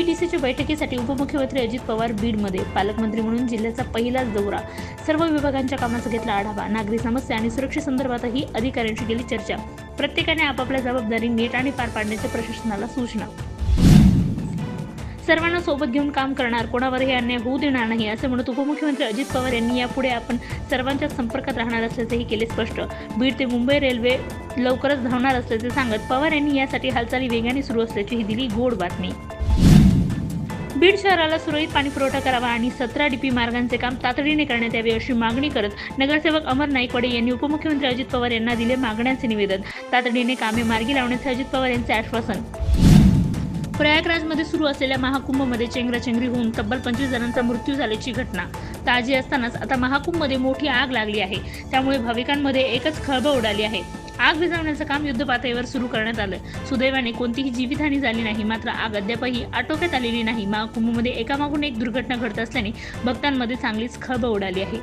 एमपीडीसीच्या बैठकीसाठी उपमुख्यमंत्री अजित पवार बीडमध्ये. पालकमंत्री म्हणून जिल्ह्याचा पहिलाच दौरा. सर्व विभागांच्या कामाचा घेतला आढावा. नागरी समस्या आणि सुरक्षेसंदर्भातही अधिकाऱ्यांशी केली चर्चा. प्रत्येकाने आपापल्या जबाबदारी नीट आणि पार पाडण्याच्या प्रशासनाला सूचना. सर्वांना सोबत घेऊन काम करणार कोणावरही अन्याय होऊ देणार नाही असे म्हणत उपमुख्यमंत्री अजित पवार यांनी यापुढे आपण सर्वांच्या संपर्कात राहणार असल्याचेही केले स्पष्ट. बीड ते मुंबई रेल्वे लवकरच धावणार असल्याचे सांगत पवार यांनी यासाठी हालचाली वेगाने सुरू असल्याची ही दिली गोड बातमी. बीड शहराला सुरळीत पाणी पुरवठा करावा आणि सतरा डीपी मार्गांचे काम तातडीने करण्यात यावे अशी मागणी करत नगरसेवक अमर नाईकवाडे यांनी उपमुख्यमंत्री अजित पवार यांना दिले मागण्यांचे निवेदन. तातडीने कामे मार्गी लावण्याचे अजित पवार यांचे आश्वासन. प्रयागराजमध्ये सुरू असलेल्या महाकुंभमध्ये चेंगराचेंगरी होऊन तब्बल पंचवीस जणांचा मृत्यू झाल्याची घटना. ताजी असतानाच आता महाकुंभमध्ये मोठी आग लागली आहे. त्यामुळे भाविकांमध्ये एकच खळबळ उडाली आहे. आग विझवण्याचं काम युद्धपातळीवर सुरू करण्यात आलं. सुदैवाने कोणतीही जीवितहानी झाली नाही मात्र आग अद्यापही आटोक्यात आलेली नाही. महाकुंभमध्ये एकामागून एक दुर्घटना घडत असल्याने भक्तांमध्ये चांगलीच खळबळ उडाली आहे.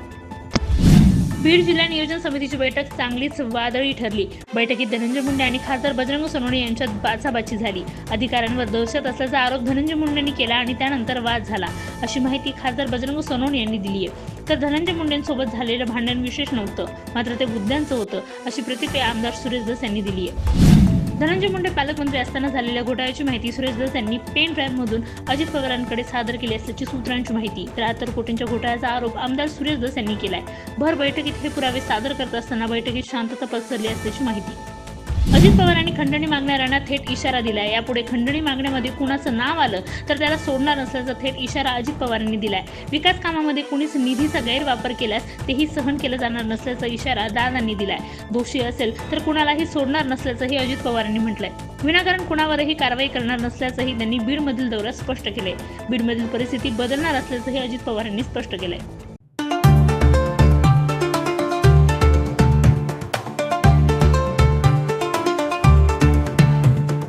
बीड जिल्हा नियोजन समितीची बैठक चांगलीच वादळी ठरली. बैठकीत धनंजय मुंडे आणि खासदार बजरंग सोनवणे यांच्यात बाचाबाची झाली. अधिकाऱ्यांवर दहशत असल्याचा आरोप धनंजय मुंडेंनी केला आणि त्यानंतर वाद झाला. अशी माहिती खासदार बजरंग सोनवणे यांनी दिली आहे तर धनंजय मुंडेंसोबत झालेलं भांडण विशेष नव्हतं मात्र ते बुद्ध्यांचं होतं अशी प्रतिक्रिया आमदार सुरेश दस यांनी दिली आहे धनंजय मुंडे पालकमंत्री असताना झालेल्या घोटाळ्याची माहिती सुरेश दस यांनी पेन ड्राईव्हमधून अजित पवारांकडे सादर केली असल्याची सूत्रांची माहिती. तर कोटींच्या घोटाळ्याचा आरोप आमदार सुरेश दस यांनी केलाय. भर बैठकीत हे पुरावे सादर करत असताना बैठकीत शांतता पसरली असल्याची माहिती. अजित पवारांनी खंडणी मागणाऱ्यांना थेट इशारा दिलाय. यापुढे खंडणी मागण्यामध्ये कुणाचं नाव आलं तर त्याला सोडणार नसल्याचा थेट इशारा अजित पवारांनी दिलाय. विकास कामामध्ये कुणीच निधीचा गैरवापर केल्यास तेही सहन केलं जाणार नसल्याचा इशारा दादांनी दिलाय. दोषी असेल तर कुणालाही सोडणार नसल्याचंही अजित पवारांनी म्हटलंय. विनाकारण कुणावरही कारवाई करणार नसल्याचंही त्यांनी बीडमधील दौऱ्यात स्पष्ट केलंय. बीडमधील परिस्थिती बदलणार असल्याचंही अजित पवारांनी स्पष्ट केलंय.